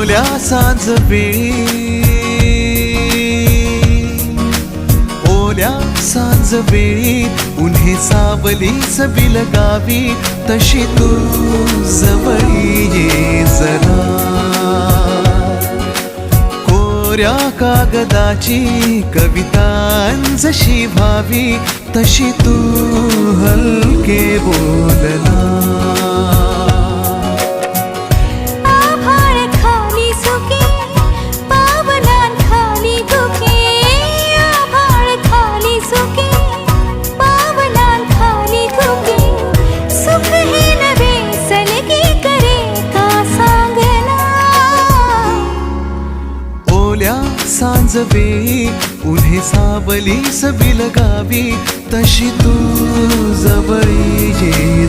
ओल्या सांज वेळी. ओल्या सांज वेळी उन्हे सावलीच बिलगावी तशी तू जवळी ये जरा. कोऱ्या कागदाची कवितांजशी व्हावी तशी तू हलके बोल. ओल्या सांज वेळी उन्हे सावली बिलगावी तशी तू जवळी ये